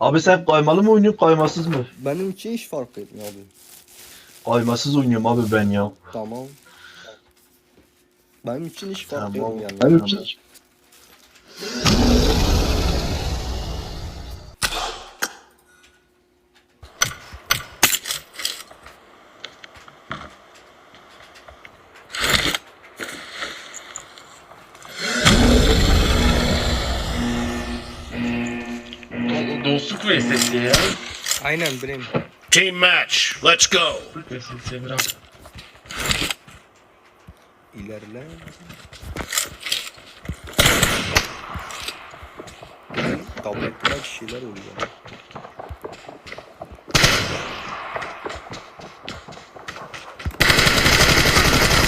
Abi sen kaymalı mı oynuyorsun kaymasız mı? Benim için hiç fark etmiyor abi. Kaymasız oynuyorum abi ben ya. Tamam. Benim için hiç fark Tamam. etmiyor yani. Benim için- Do- Dostluk VS'si ya. Aynen Brim. Team match. Let's go. VS'si bırak. İlerle. Tabletler şeyler oluyor.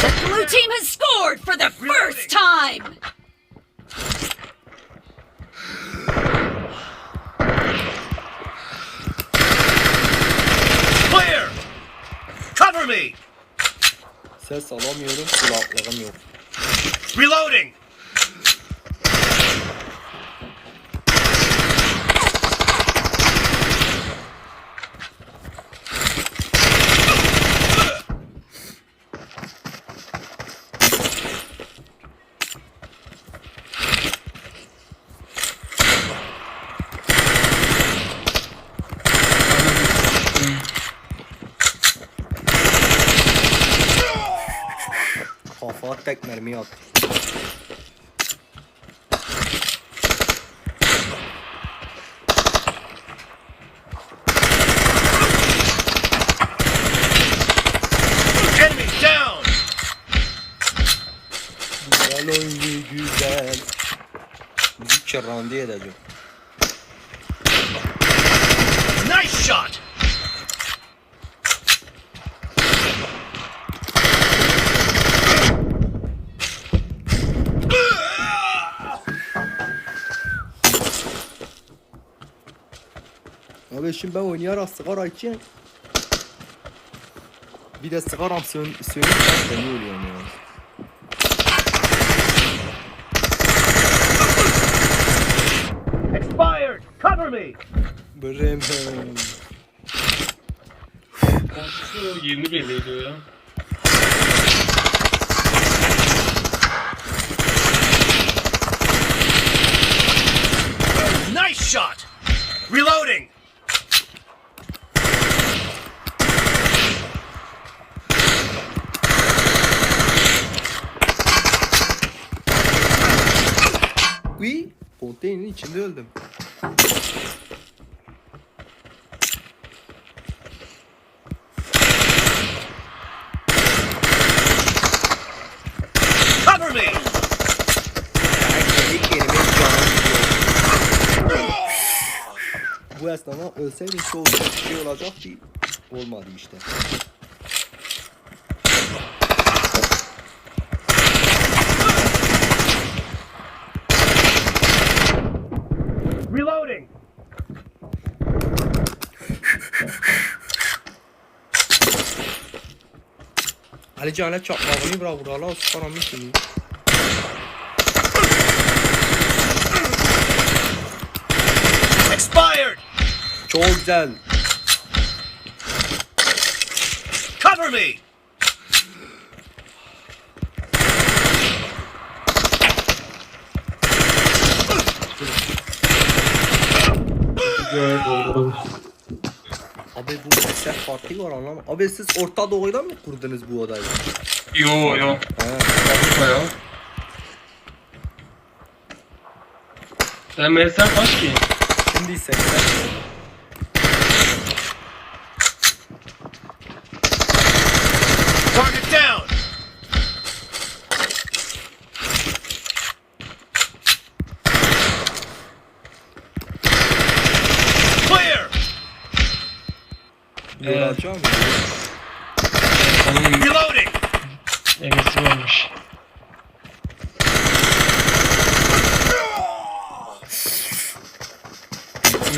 The blue team has scored for the first time! Cover me. Ses alamıyorum, kulaklığım yok. Reloading. Kafa tek mermi attı. Enemy down. Güzel oyunu güzel. Müzik çırrandı edeceğim. Nice shot. Abi şimdi ben oynayarak sigara içeyim. Bir de sigaram sön sönürse beni ölüyorum ya. Bırım. Komşusu yerini belli ediyor ya. Nice shot. Reloading. Uy, konteynerin içinde öldüm. Cover me. Bu esnada ölseydim güzel bir şey olacaktı. Olmadı işte. Reloading. Ali Can'a çakmağını bırak buralar o sıkaramı şimdi. Expired. Çok güzel. Cover me. Abi bu eser farkı var anlam. Abi siz Orta Doğu'da mı kurdunuz bu odayı? Yo yo. Fabrika ya. Sen mesela kaç ki? Şimdi 80. Target down. Clear. Yoracağım. Onun Reloading. emesi varmış.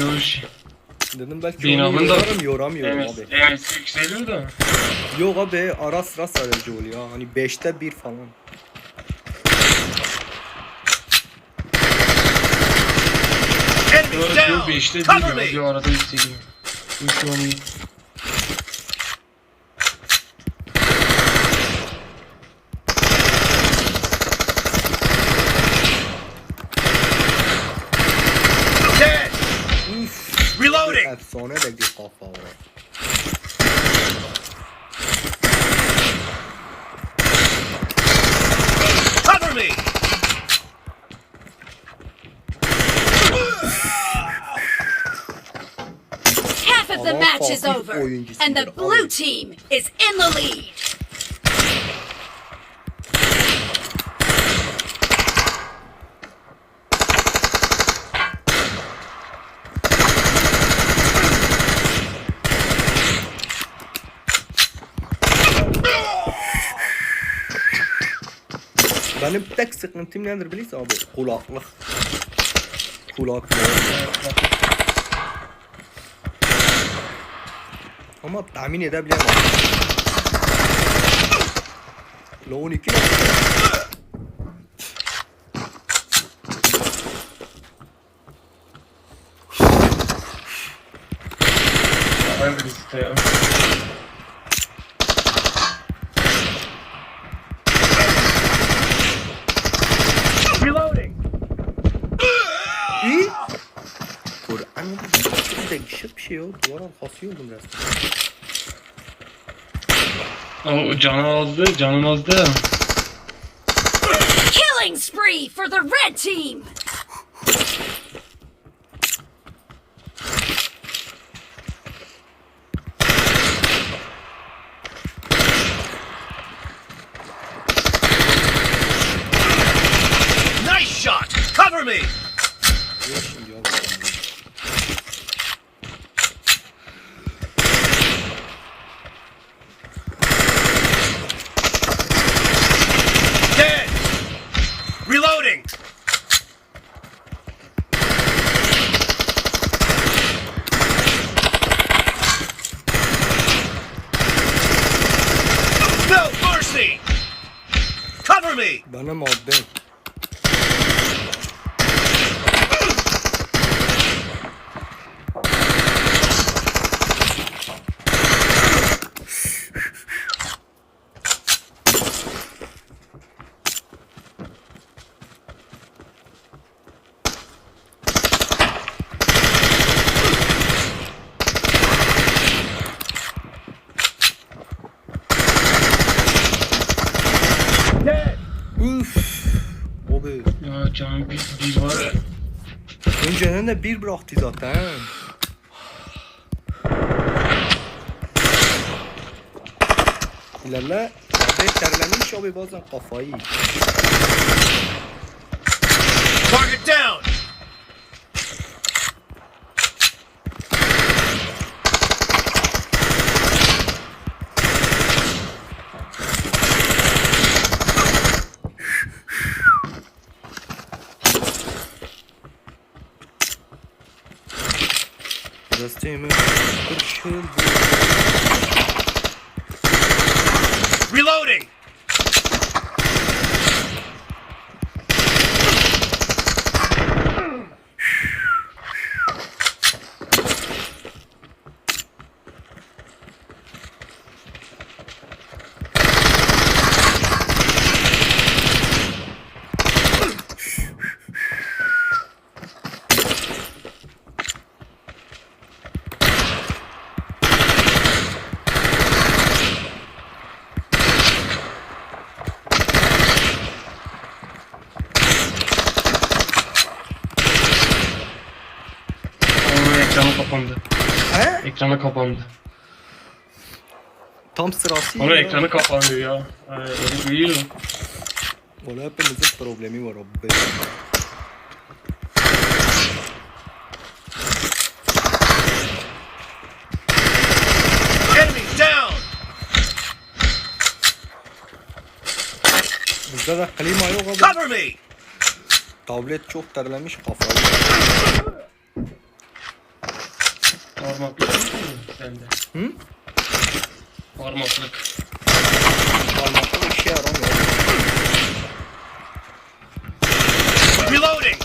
Yoş. Dedim belki Binamın onu da- yorarım yoramıyorum abi. emesi yükseliyor da. Yok abi ara sıra sadece oluyor. Hani 5'te 1 falan. Enemy Diyor down. 5'te değil Cover me. Diyor arada yükseliyor. Bu şu an iyi. Reloading. Efsane de bir kafa. Cover me. Half of the match is over, and the blue team is in the lead. Benim tek sıkıntım nedir biliyorsun abi? Kulaklık. Kulaklık. Ama tahmin edebilemem. La 12 ne? Arkası oldum resmen. Ama o canı azdı, canın azdı. Killing spree for the red team. Önceden de bir bıraktı zaten. İlerle. Abi terlemiş abi bazen kafayı. Target down. Зараз ти мене. Kapandı. Tam sırası. Onun ekranı kapandı ya. Ee, öyle biliyor. Valla hepinizin problemi var abi. Bizde de klima yok abi. Cover me. Tablet çok terlemiş kafayı. Parmaklık bende. Hı? Parmaklık. Parmaklık işe yaramıyor. Reloading.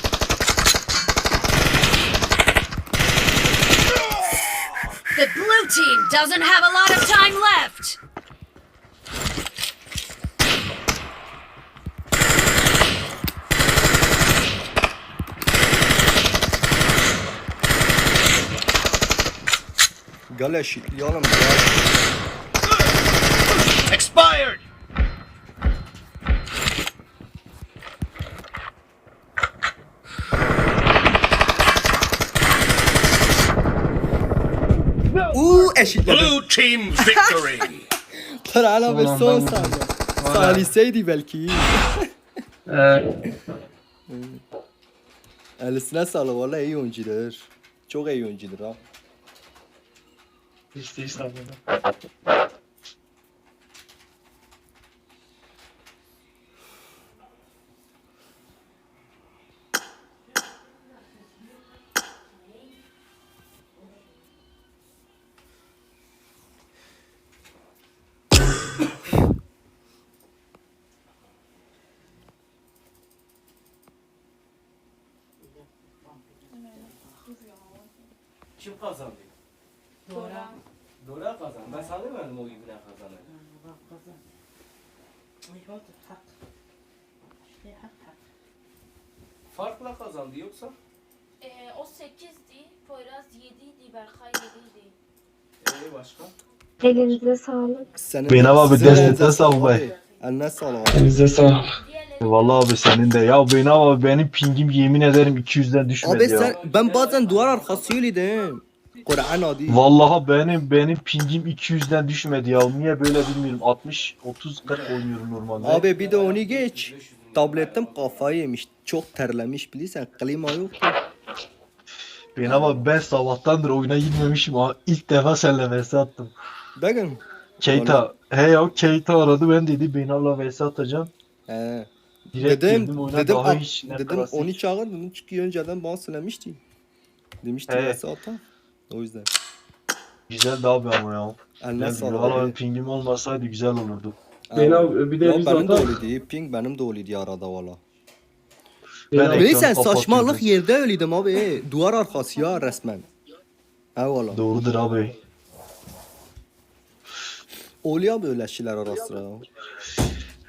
The blue team doesn't have a lot of time left. Gel eşitleyelim. Gel. Expired! Uuu eşitledim. Blue team victory! Bir Ulan son saniye. Saliseydi belki. Ee, Elisine sağlık valla iyi oyuncudur. Çok iyi oyuncudur ha. İşte işte Kim kazandı? Dora. Dora kazandı. Ben sanmıyorum o ibne kazanır. Farkla kazandı yoksa? Ee, o 8'di, Poyraz 7'ydi, Berkay 7'ydi. Ee başka? Elinize sağlık. Senin Benim abi sizin destete elinize sağlık be. abi. Eline sağlık abi. Elinize sağlık. Vallahi abi senin de. Ya benim abi benim pingim yemin ederim 200'den düşmedi Abi ya. sen ben bazen duvar arkası öyleydim. Kur'an adi. Vallahi benim benim pingim 200'den düşmedi ya. Niye böyle bilmiyorum. 60 30 40 oynuyorum normalde. Abi bir de onu geç. Tabletim kafayı yemiş. Çok terlemiş bilirsen. Klima yoktu. Ben ama ben sabahtandır oyuna girmemişim ha. İlk defa seninle vs attım. Bakın. Keita. He ya Keita aradı ben dedi beni abla vs atacağım. He. Direkt Dedim, oyuna dedim, daha hiç dedim klasik. onu çağır dedim çünkü önceden bana söylemişti. Demişti He. nasıl ata. O yüzden. Güzeldi abi ama ya. Eline Yani sağlık valla abi. pingim olmasaydı güzel olurdu. Ben abi bir de Ya biz benim de öyleydi. Ping benim de öyleydi arada valla. Ben Ben abi- ekranı Bilirsen kapatıyordum. saçmalık yerde öyleydim abi. Duvar arkası ya resmen. He valla. Doğrudur abi. Oluyor böyle şeyler ara sıra.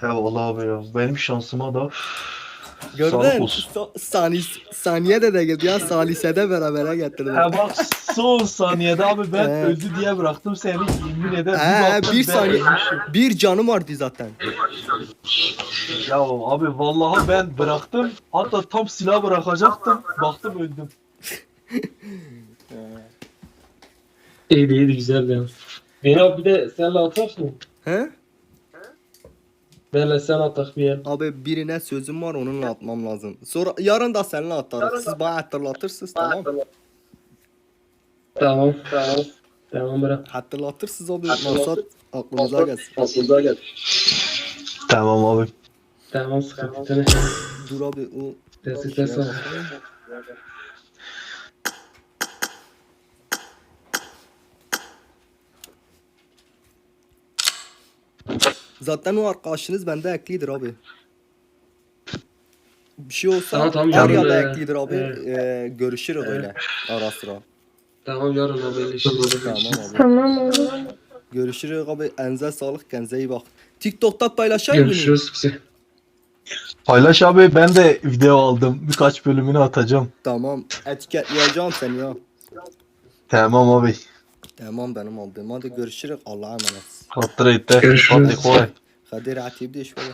He valla abi ya. Benim şansıma da Gördün? Sa- sani saniye de de geldi ya salisede berabere getirdi. He bak son saniyede abi ben He. öldü diye bıraktım seni yemin ederim. He bir ben saniye ölmüşüm. bir canım vardı zaten. Ya abi vallahi ben bıraktım. Hatta tam silah bırakacaktım. Baktım öldüm. İyiydi iyiydi güzeldi. Beni abi bir de senle atak mı? He? Benle sen atak bir yer. Abi birine sözüm var onunla atmam lazım. Sonra yarın da seninle atarız. Siz bana hatırlatırsınız tamam. Tamam tamam. Tamam bırak. Hatırlatırsınız abi. Maksat aklınıza gelsin. Tamam abi. Tamam sıkıntı? Dur abi o Tesi şeye Zaten o arkadaşınız bende eklidir abi. Bir şey olsa Tamam, tamam, var ya yarın, da e, eklidir abi. evet. Ee, görüşürüz öyle ara sıra. Tamam yarın haberleşiriz. Tamam abi. Tamam olur. Görüşürüz abi. Enze sağlık kendinize iyi bak. TikTok'ta paylaşayım mı? Görüşürüz bize. Paylaş abi ben de video aldım. Birkaç bölümünü atacağım. Tamam. Etiketleyeceğim seni ya. Tamam abi. Tamam benim aldığım. Hadi görüşürüz. Allah'a emanet. Hatır etti. Görüşürüz. Hadi kolay. Hadi rahat iyi bir de iş var.